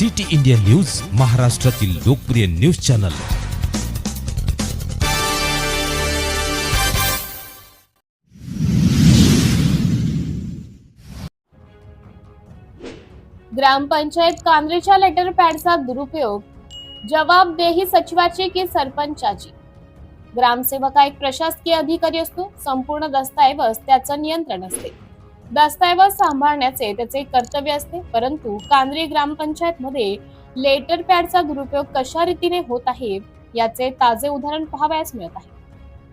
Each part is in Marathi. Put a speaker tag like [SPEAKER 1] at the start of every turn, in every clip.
[SPEAKER 1] सिटी इंडिया न्यूज महाराष्ट्रातील लोकप्रिय न्यूज चॅनल.
[SPEAKER 2] ग्रामपंचायत कांद्रेच्या लेटर पॅडचा दुरुपयोग जबाबदेही सचिवाची की सरपंचाची? ग्रामसेवक हा एक प्रशासकीय अधिकारी असतो संपूर्ण दस्तऐवज त्याचं नियंत्रण असते. दस्तऐवज सांभाळण्याचे त्याचे कर्तव्य असते. परंतु कांद्री ग्रामपंचायत मध्ये लेटर पॅडचा दुरुपयोग कशा रीतीने होत आहे याचे ताजे उदाहरण पाहावयास मिळत आहे.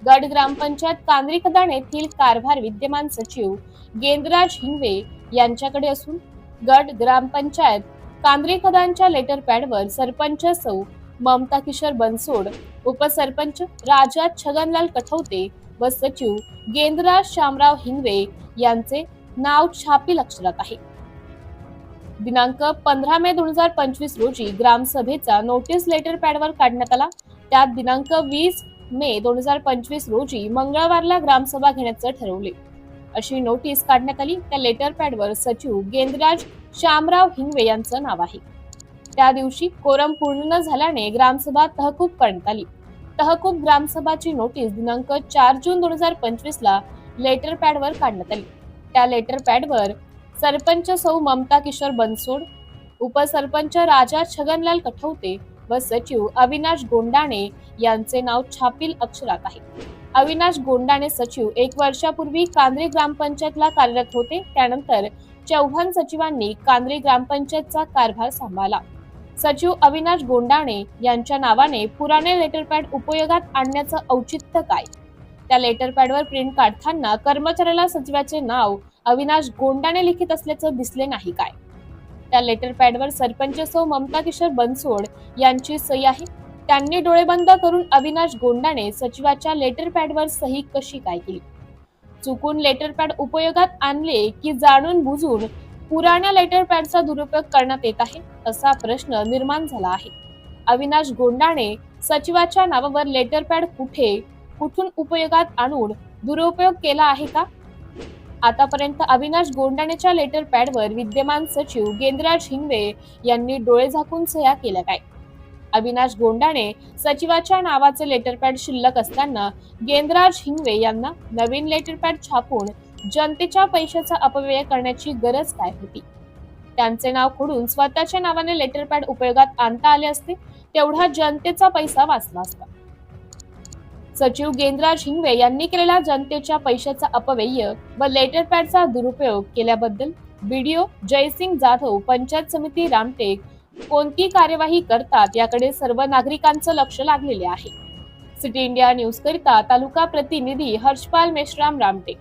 [SPEAKER 2] गड ग्रामपंचायत कांद्री खदान येथील कारभार विद्यमान सचिव गेंद्राज हिंगवे यांच्याकडे असून गड ग्रामपंचायत कांद्री खदानच्या लेटर पॅडवर सरपंच सौ ममता किशोर बनसोड उपसरपंच राजा छगनलाल कठवते व सचिव गेंद्राज शामराव हिंगवे यांचे नाव छापील अक्षरात आहे. दिनांक पंधरा मे दोन हजार पंचवीस रोजी ग्रामसभेचा नोटीस लेटर पॅडवर काढण्यात आला. त्यात दिनांक वीस मे दोन हजार पंचवीस रोजी मंगळवारला ग्रामसभा घेण्याचं ठरवले. अशी नोटीस काढण्यात आली. त्या लेटर पॅडवर सचिव गेंदराज श्यामराव हिंगवे यांचं नाव आहे. त्या दिवशी कोरम पूर्ण न झाल्याने ग्रामसभा तहकूब करण्यात आली. तहकूब ग्रामसभाची नोटीस दिनांक चार जून दोन हजार पंचवीस ला लेटर पॅडवर काढण्यात आली. त्या लेटर पॅडवर सरपंच सौ ममता किशोर बनसोड उपसरपंच राजा छगनलाल कठवते व सचिव अविनाश गोंडाणे यांचे नाव छापील अक्षरात आहे. अविनाश गोंडाणे सचिव एक वर्षापूर्वी कांद्रे ग्रामपंचायतला कार्यरत होते. त्यानंतर चौहान सचिवांनी कांद्रे ग्रामपंचायतचा कारभार सांभाळला. सचिव अविनाश गोंडाणे यांच्या नावाने पुराणे लेटरपॅड उपयोगात आणण्याचं औचित्य काय? त्या लेटरपॅडवर प्रिंट काढताना कर्मचाऱ्याला सचिवाचे नाव अविनाश गोंडाने लिखित असल्याचं दिसले नाही काय? त्या लेटरपॅडवर सरपंच सौ ममता किशोर बनसोड यांची सही आहे. त्यांनी डोळे बंद करून अविनाश गोंडाने सचिवाच्या लेटर पॅडवर सही कशी काय केली? चुकून लेटर पॅड उपयोगात आणले की जाणून बुजून पुराण्या लेटर पॅडचा दुरुपयोग करण्यात येत आहे असा प्रश्न निर्माण झाला आहे. अविनाश गोंडाने सचिवाच्या नावावर लेटर पॅड कुठे कुठून उपयोगात आणून दुरुपयोग केला आहे का? आतापर्यंत अविनाश गोंडाणेच्या लेटर पॅडवर विद्यमान सचिव गेंद्राज हिंगवे यांनी डोळे झाकून सह्या केल्या काय? अविनाश गोंडाणे सचिवाच्या नावाचे लेटरपॅड शिल्लक असताना गेंद्राज हिंगवे यांना नवीन लेटरपॅड छापून जनतेच्या पैशाचा अपव्यय करण्याची गरज काय होती? त्यांचे नाव खोडून स्वतःच्या नावाने लेटरपॅड उपयोगात आणता आले असते तेवढा जनतेचा पैसा वाचला असता. सचिव गेंद्राज हिंगवे यांनी केलेला जनतेच्या पैशाचा अपव्यय व लेटरपॅडचा दुरुपयोग केल्याबद्दल बीडीओ जयसिंग जाधव पंचायत समिती रामटेक कोणती कार्यवाही करतात याकडे सर्व नागरिकांचं लक्ष लागलेले आहे. सिटी इंडिया न्यूज करिता तालुका प्रतिनिधी हर्षपाल मेश्राम रामटेक.